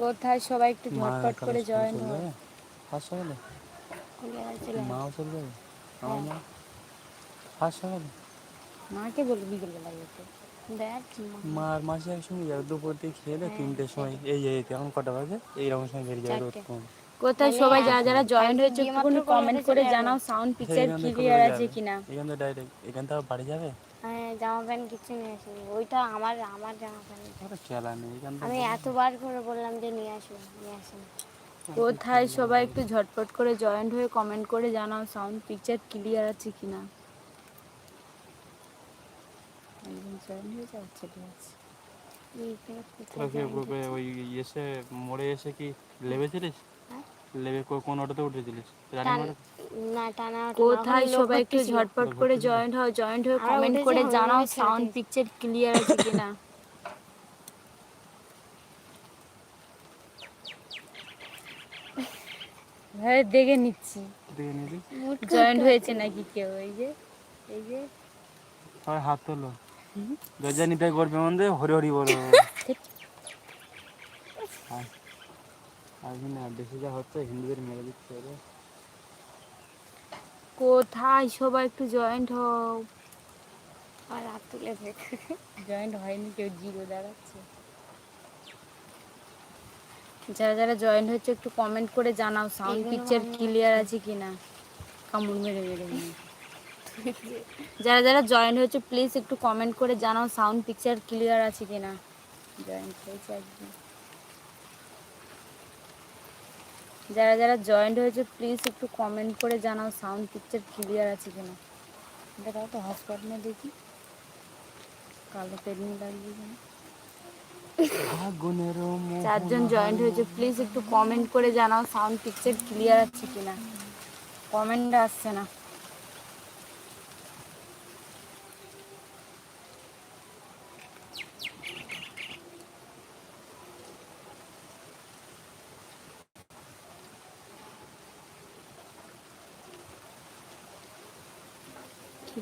কোথায়? সবাই একটু ঝটপট করে জয়েন হয় ফার্স্ট মাও চলে যাবে? আমার হ্যাঁ। মা ফার্স্ট মাকে বলবি বিকেলবেলা যেতে দেখ মা আর মাসি একসঙ্গে যাবে দুপুর দিয়ে খেয়ে দেয় হ্যাঁ, তিনটের সময় এই এই এখন কটা বাজে? এইরকম সময় বেরিয়ে যাবে রোদ কম কোথায় সবাই যারা যারা জয়েন হয়েছে মাত্র কমেন্ট করে। জানাও সাউন্ড পিকচার ক্লিয়ার আছে। কিনা। এখান থেকে ডাইরেক্ট এখান থেকে বাড়ি যাবে? জামা প্যান্ট কিছু নিয়ে আসিনি। ওইটা আমার আমার জামা প্যান্ট। খেলা নেই আমি এতবার করে বললাম যে নিয়ে আসো নিয়ে আসেনি কোথায় সবাই একটু ঝটপট করে জয়েন্ট হয়ে কমেন্ট করে জানাও সাউন্ড পিকচার ক্লিয়ার আছে কিনা? হয়ে আছে। join ওই এসে মোড়ে এসে কি লেবেছিলিস? লেবে কো- কোন অটোতে উঠেছিলিস রানিং টান- না টানা কোথায় সবাই একটু ঝটপট করে জয়েন্ট হও জয়েন্ট হয়ে কমেন্ট করে জানাও সাউন্ড পিকচার ক্লিয়ার আছে কিনা। হ্যাঁ দেখে নিচ্ছি। দেখে নিলি? জয়েন্ট হয়েছে নাকি কেউ? এই যে এই যে। সবাই হাত তোলো। গজা নিতে করবে মন্দে হরি হরি বলো। আর- আর না দেশে যা হচ্ছে হিন্দুদের মেরে দিচ্ছে ওরা কোথায় সবাই একটু জয়েন্ট হও। আর হাত তুলে দেখ জয়েন্ট হয়নি কেউ জিরো দাঁড়াচ্ছে। যারা যারা জয়েন্ট হচ্ছে একটু কমেন্ট করে জানাও সাউন্ড পিকচার ক্লিয়ার আছে কিনা? কামড় মেরে মেরে। যারা যারা জয়েন্ট হয়েছে প্লিজ একটু কমেন্ট করে জানাও সাউন্ড পিকচার ক্লিয়ার আছে কিনা? জয়েন্ট হয়েছে একদম। যারা যারা জয়েন্ট হয়েছে প্লিজ একটু কমেন্ট করে জানাও সাউন্ড পিকচার ক্লিয়ার আছে কিনা। দেখাও তো হসপাট নিয়ে দেখি। কালো পেডনি লাগিয়ে কিনা চারজন জয়েন্ট হয়েছে প্লিজ একটু কমেন্ট করে জানাও সাউন্ড পিকচার ক্লিয়ার আছে কিনা। কমেন্ট আসছে না।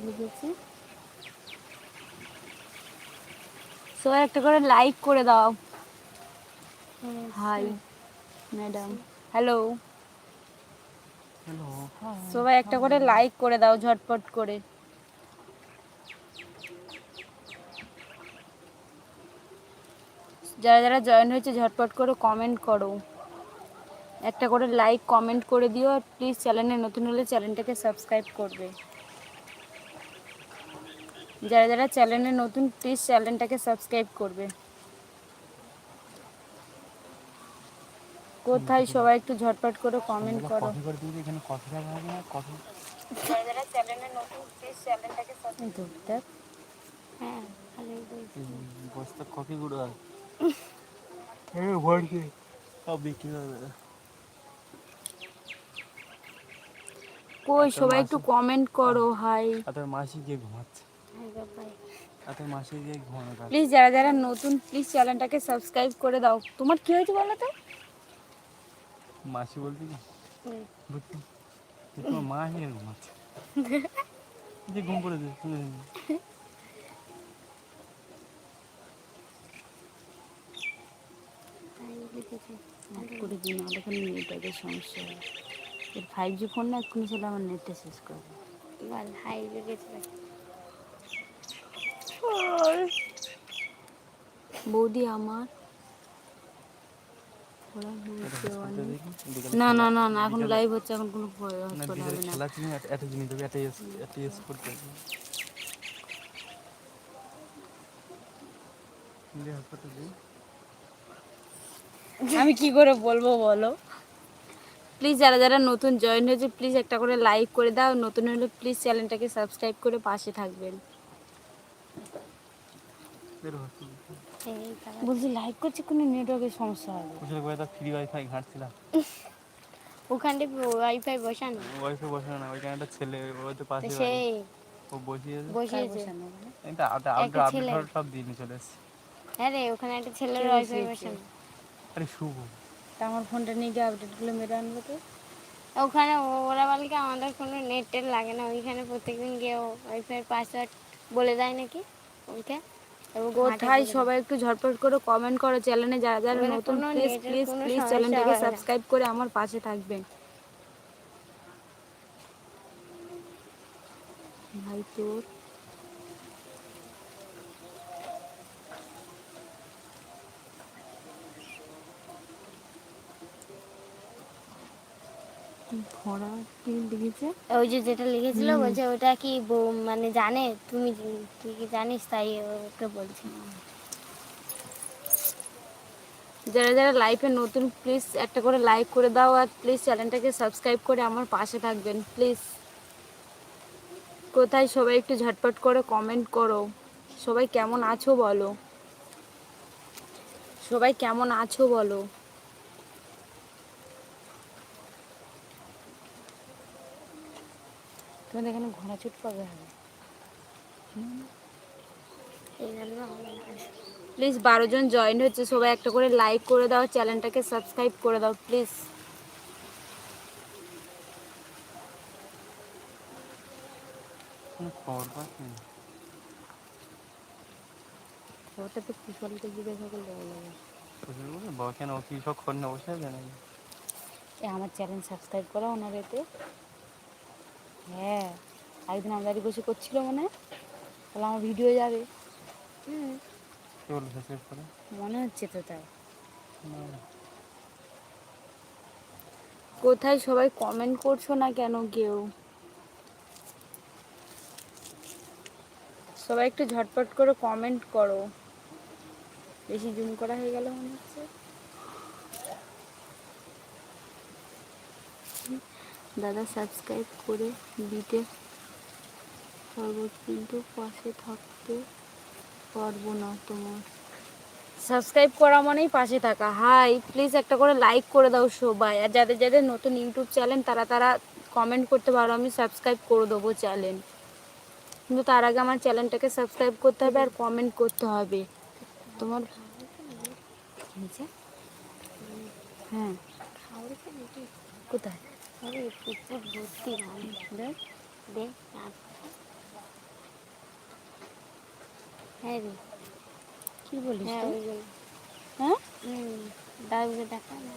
লিখেছে সবাই একটা করে লাইক করে দাও। হাই ম্যাডাম হ্যালো হ্যালো সবাই একটা করে লাইক করে দাও ঝটপট করে। যারা যারা জয়েন হয়েছে ঝটপট করে কমেন্ট করো। একটা করে লাইক কমেন্ট করে দিও আর প্লিজ চ্যানেলে নতুন হলে চ্যানেলটাকে সাবস্ক্রাইব করবে। যারা যারা চ্যানেলে নতুন প্লিজ চ্যানেলটাকে সাবস্ক্রাইব করবে। কোথায় সবাই একটু ঝটপট করে কমেন্ট করো। কফি হ্যাঁ গুঁড়ো কই সবাই একটু কমেন্ট করো হাই তোর মাসি গিয়ে ঘুমাচ্ছে। প্লিজ যারা যারা নতুন প্লিজ চ্যানেলটাকে সাবস্ক্রাইব করে দাও। তোমার কি হয়েছে বলো তো? মাসি বলতে কি? তোমার মা গিয়ে ঘুমাচ্ছে। যে ঘুম পড়েছে শুনে করে দিন আমাদের এখানে নেটওয়ার্কের সমস্যা হয় এর ফাইভ জি ফোন না এক্ষুনি ছিল আমার নেটটা শেষ করবে বল হাই লেগেছে বৌদি আমার। না না না না এখন লাইভ হচ্ছে এখন কোনো হসপিটাল হবে না। জিনিস দেবে ইউজ ইউজ করতে আমি কি করে বলব বলো? প্লিজ যারা যারা নতুন জয়েন হয়েছে প্লিজ একটা করে লাইক করে দাও। নতুন হলে প্লিজ চ্যানেলটাকে সাবস্ক্রাইব করে পাশে থাকবেন বের হসপিটাল এই খারাপ বলছি। লাইক করছি কোনো নেটওয়ার্কের সমস্যা হবে। করে ফ্রি ওয়াইফাই ঘাঁটছিলাম ওখানে ওয়াইফাই বসানো। ওয়াইফাই বসে না ওইখানে একটা ছেলে ওই তো তো পাশে সেই ও বসিয়েছে। বসিয়েছে। এটা আটা আটা একটা আপডেট সব দিয়ে চলে এসেছে। হ্যাঁ রে ওখানে একটা ছেলের ওয়াইফাই? বসানো। আরে শুভ। তা আমার ফোনটা নিয়ে গিয়ে আপডেটগুলো মেরে আনব তো ওখানে ওরা বলে কি আমাদের কোনো নেট টেট লাগে না। ওইখানে প্রত্যেকদিন গিয়ে ওয়াইফাই পাসওয়ার্ড বলে দেয় নাকি? ওইটা? এবং কোথায় সবাই একটু ঝটপট করে কমেন্ট করো চ্যানেলে যারা যারা নতুন কোনো প্লিজ প্লিজ প্লিজ চ্যানেলটাকে সাবস্ক্রাইব করে আমার পাশে থাকবেন ভাই তোর ভরা কি লিখেছে? ওই যে যেটা লিখেছিল বলছে ওটা কি মানে জানে? তুমি তুই কি জানিস? তাই ওকে বলছি। যারা যারা লাইফে নতুন প্লিজ একটা করে লাইক করে দাও আর প্লিজ চ্যানেলটাকে সাবস্ক্রাইব করে আমার পাশে থাকবেন প্লিজ কোথায় সবাই একটু ঝটপট করে কমেন্ট করো। সবাই কেমন আছো বলো। সবাই কেমন আছো বলো। তোমাদের এখানে ঘোড়া চুট পাবে হবে। প্লিজ বারো জন জয়েন হচ্ছে সবাই একটা করে লাইক করে দাও চ্যানেলটাকে সাবস্ক্রাইব করে দাও প্লিজ ওটা তো কুশলকে জিজ্ঞাসা করলে বলে কেন কি সব বসে আমার চ্যানেল সাবস্ক্রাইব করা ওনার এতে হ্যাঁ একদিন আমদারি বসে করছিল মনে তাহলে আমার ভিডিও যাবে। হুম। মনে হচ্ছে তো তাই। কোথায় সবাই কমেন্ট করছ না কেন কেউ? সবাই একটু ঝটপট করে কমেন্ট করো। বেশি জুম করা হয়ে গেল মনে হচ্ছে। দাদা সাবস্ক্রাইব করে দিতে পারব, কিন্তু পাশে থাকতে পারব না তোমার। সাবস্ক্রাইব করা মানেই পাশে থাকা। হাই প্লিজ একটা করে লাইক করে দাও সবাই। আর যাদের যাদের নতুন ইউটিউব চ্যানেল তারা তারা কমেন্ট করতে পারো, আমি সাবস্ক্রাইব করে দেবো চ্যানেল কিন্তু তার আগে আমার চ্যানেলটাকে সাবস্ক্রাইব করতে হবে আর কমেন্ট করতে হবে। তোমার হ্যাঁ। কোথায়? আরে পুকুর ভর্তি দেখ হ্যাঁ রে। কি বলিস হ্যাঁ তুই? ওই জন্য। হ্যাঁ? হুম দেখা না।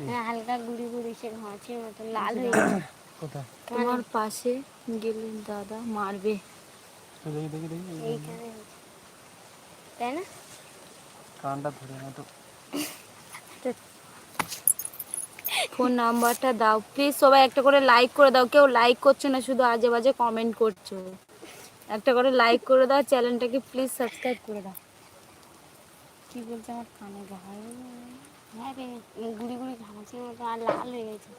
হ্যাঁ হালকা গুড়ি গুড়ি সে ঘাঁচির মতো লাল হয়ে গেছে। তোমার পাশে গেলে দাদা মারবে। দেখি দেখি দেখি এইখানে তাই না? কানটা ধরে না তো। ফোন নাম্বারটা দাও। প্লিজ সবাই একটা করে লাইক করে দাও। কেউ লাইক করছ না, শুধু আজে বাজে কমেন্ট করছ। একটা করে লাইক করে দাও, চ্যানেলটাকে প্লিজ সাবস্ক্রাইব করে দাও। কি বলছে আমার কানে হ্যাঁ রে, গুড়ি গুড়ি মতো আর লাল হয়ে গেছে।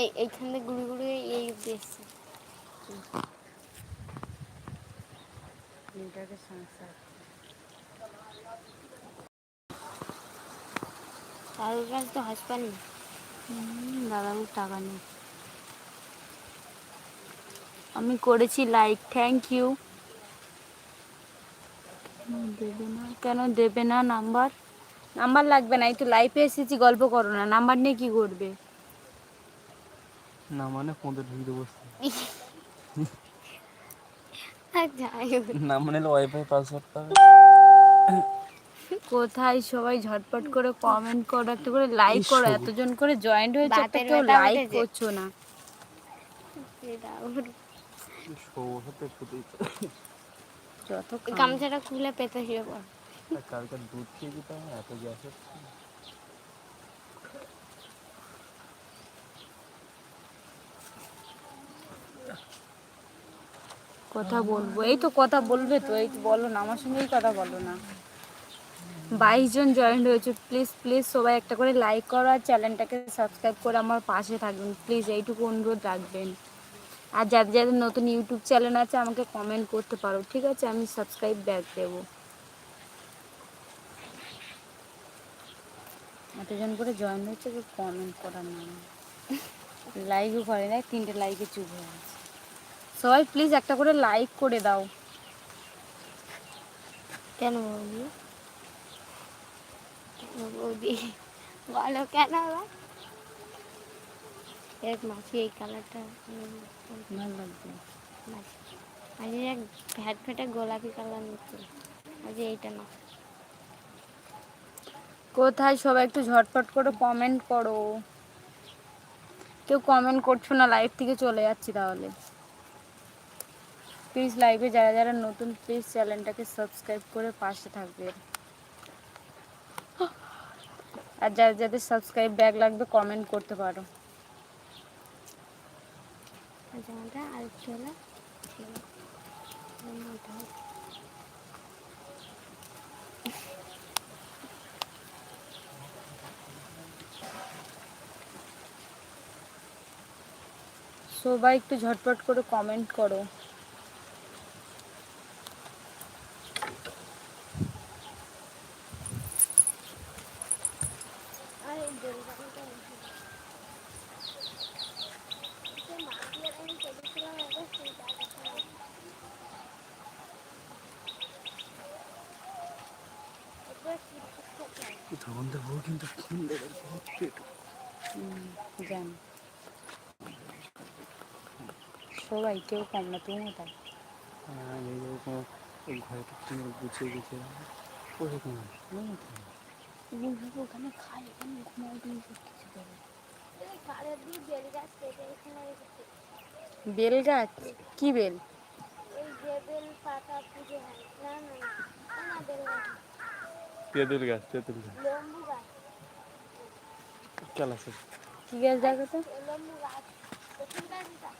এই, এইখান থেকে গুড়ি গুড়ি এই এটাকে সংসার কারোর কাছে তো হাসপাতাল নেই। দাদাবুর টাকা নেই। আমি করেছি লাইক থ্যাংক ইউ দেবে না। কেন দেবে না নাম্বার নাম্বার লাগবে না এই তো লাইফে এসেছি গল্প করো না। নাম্বার নিয়ে কি করবে না মানে ফোনতে ঢুকে বসতে আর যাই হোক। না মানে ওয়াইফাই পাসওয়ার্ড পাবে কোথায় সবাই ঝটপট করে কমেন্ট করো একটা করে লাইক করো এতজন করে জয়েন্ট হয়েছে একটা কেউ লাইক করছ না। এটা ওর- সৌহাতে শুধুই যত গামছাটা খুলে পেতে শুয়ে পড়। কালকে দুধ খেয়ে দিতে হবে এত গ্যাস কথা বলব এই তো কথা বলবে তো এই তো বলো না আমার সঙ্গেই কথা বলো না। বাইশ জন জয়েন্ট হয়েছে। প্লিজ প্লিজ সবাই একটা করে লাইক করো আর চ্যানেলটাকে সাবস্ক্রাইব করে আমার পাশে থাকবেন প্লিজ এইটুকু অনুরোধ রাখবেন। আর যাদের যাদের নতুন ইউটিউব চ্যানেল আছে, আমাকে কমেন্ট করতে পারো। ঠিক আছে? আমি সাবস্ক্রাইব ব্যাক দেবো। এতজন করে জয়েন হচ্ছে তো কমেন্ট করার নাম লাইকও করে না তিনটে লাইকে চুপ হয়ে আছে সবাই প্লিজ একটা করে লাইক করে দাও। কেন ও বৌদি বলো কেন আবার? এক মাছি এই কালারটা ভালো লাগবে আজ এক ফ্যাট ফ্যাটে গোলাপি কালার নিচ্ছে আজ এইটা না। কোথায় সবাই একটু ঝটপট করে কমেন্ট করো। কেউ কমেন্ট করছ না লাইভ থেকে চলে যাচ্ছি তাহলে। প্লিজ লাইভে যারা যারা নতুন প্লিজ চ্যানেলটাকে সাবস্ক্রাইব করে পাশে থাকবে। আর যারা যাদের সাবস্ক্রাইব ব্যাগ লাগবে কমেন্ট করতে পারো। মোটা সবাই একটু ঝটপট করে কমেন্ট করো আর এই দড়িটা আমি কেটেছিলাম একবার সেই জায়গাটা একবার তখন তো বউ কিন্তু ফোন দেবে জানি সবাই কেউ কম না তুমিও তাই ঘরে কিনে গুছিয়ে গুছিয়ে ওখানে খাই এখানে ঘুমাও তুমি কিছু বেল গাছ কি বেল? পাতা পুজো হয়। না না না না, না বেল গাছ না, তেঁতুল গাছ তেঁতুল গাছ লম্বু গাছ চল আসে কি গাছ দেখো তো এই লম্বু গাছ প্রথম গাছ এটা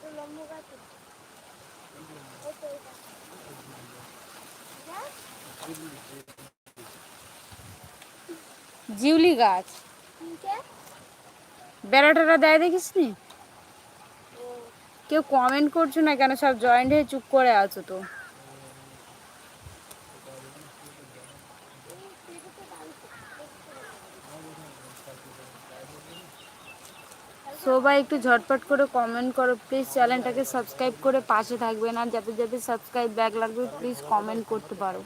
তো লম্বু গাছ এটা। এই তো এটা। যা, জিউলি গাছ তিনটে বেড়া টেড়া দেয় দেখিস নি ও কেউ কমেন্ট করছ না কেন? সব জয়েন্ট হয়ে চুপ করে আছো তো। সবাই একটু ঝটপট করে কমেন্ট করো। প্লিজ চ্যানেলটাকে সাবস্ক্রাইব করে পাশে থাকবে না। যাতে যাতে সাবস্ক্রাইব ব্যাক লাগবে প্লিজ কমেন্ট করতে পারো।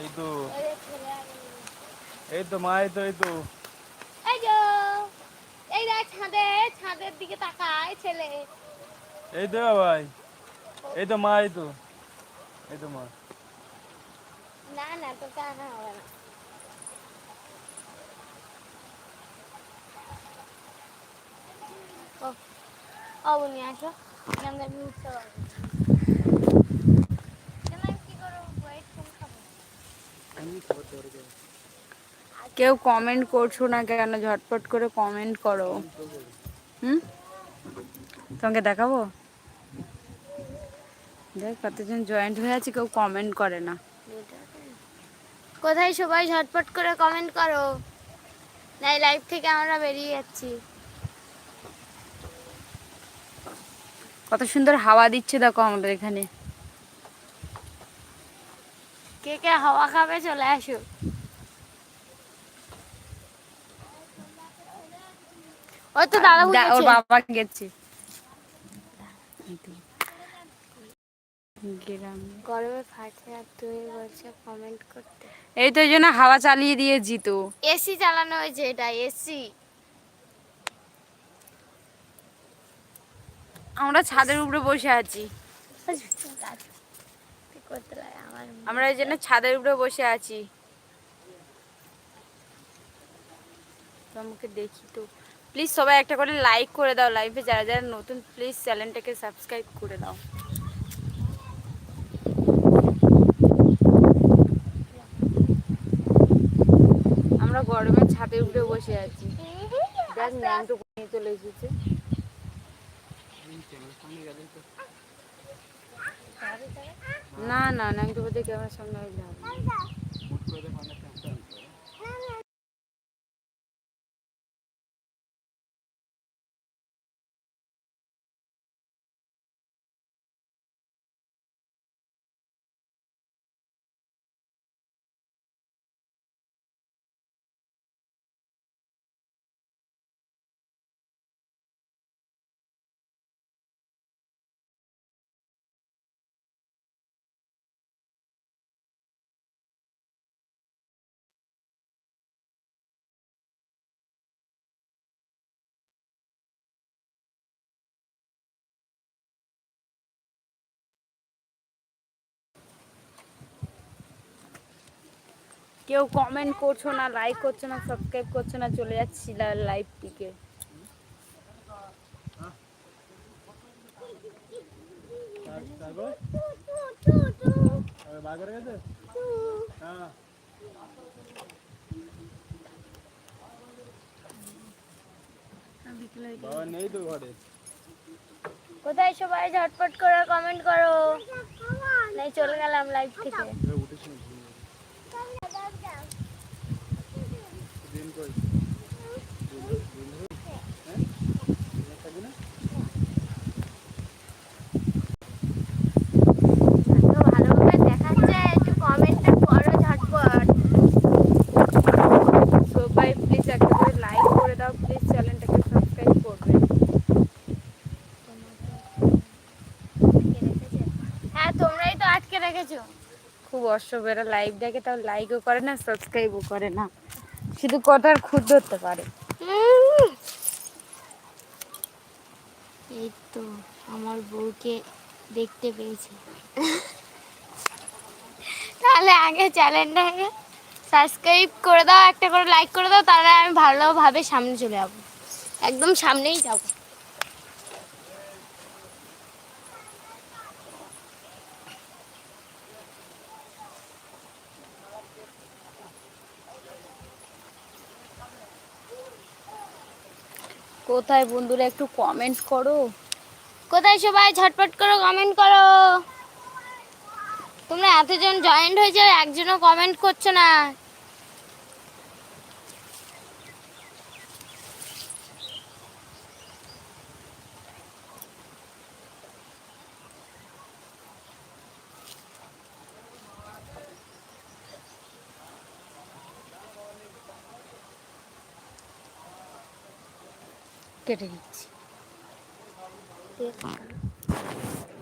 এই তো। এই তো মা এই তো এই তো। এই যো এই দেখ ছাদে ছাদের দিকে তাকায় ছেলে। এই তো ভাই এই তো মা এই তো। এই তো মা। না না তোকে আনা হবে না। ও ও আসো। আমি আমি উঠতে পারব কেন আমি কি করব ওয়েট করে খাব কেউ কমেন্ট করছ না কেন? ঝটপট করে কমেন্ট করো। হুম? তোমাকে দেখাবো? দেখ কতজন জয়েন্ট হয়ে আছে কেউ কমেন্ট করে না। কোথায় সবাই? ঝটপট করে কমেন্ট করো। নাই লাইভ থেকে আমরা বেরিয়ে যাচ্ছি। কত সুন্দর হাওয়া দিচ্ছে দেখো আমাদের এখানে। কে কে হাওয়া খাবে চলে আসো। ওই তো দাদা ওর বাবা গেছে। গরমে ফাটছে আর তুই বলছে কমেন্ট করতে। এই তো জন্য হাওয়া চালিয়ে দিয়েছি তো। এসি চালানো হয়েছে এটা এসি আমরা ছাদের উপরে বসে আছি। করতে লাগে? আমার এই জন্য ছাদের উপরে বসে আছি। আমাকে দেখি তো। প্লিজ সবাই একটা করে লাইক করে দাও লাইভে যারা যারা নতুন প্লিজ চ্যানেলটাকে সাবস্ক্রাইব করে দাও। আমরা গরমে ছাদের উপরে বসে আছি। নিয়ে চলে এসেছে। না না ন্যাংটো বোধহয় ক্যামেরার সামনে আসলে হবে কেউ কমেন্ট করছ না লাইক করছ না সাবস্ক্রাইব করছ না চলে যাচ্ছি লাইভ থেকে ঘরে কোথায় সবাই ঝটপট করে কমেন্ট করো। নাই চলে গেলাম লাইভ থেকে উঠেছিল দিন কই তো ভালোভাবে দেখাচ্ছে একটু কমেন্টটা করো ঝটপট সবাই প্লিজ একটা করে লাইক করে দাও প্লিজ চ্যানেলটাকে সাবস্ক্রাইব করবে হ্যাঁ তোমরাই তো আটকে রেখেছো খুব অসবেরা লাইভ দেখে তাও লাইকও করে না সাবস্ক্রাইবও করে না। শুধু কথার খুদ ধরতে পারে। এই তো আমার বউকে দেখতে পেয়েছে। তাহলে আগে চ্যানেলটাকে সাবস্ক্রাইব করে দাও, একটা করে লাইক করে দাও, তাহলে আমি ভালোভাবে সামনে চলে যাব। একদম সামনেই যাব। কোথায় বন্ধুরা একটু কমেন্ট করো। কোথায় সবাই ঝটপট করো কমেন্ট করো? তোমরা এতজন জয়েন্ট হয়েছে, একজনও কমেন্ট করছ না। কেটে দিচ্ছি।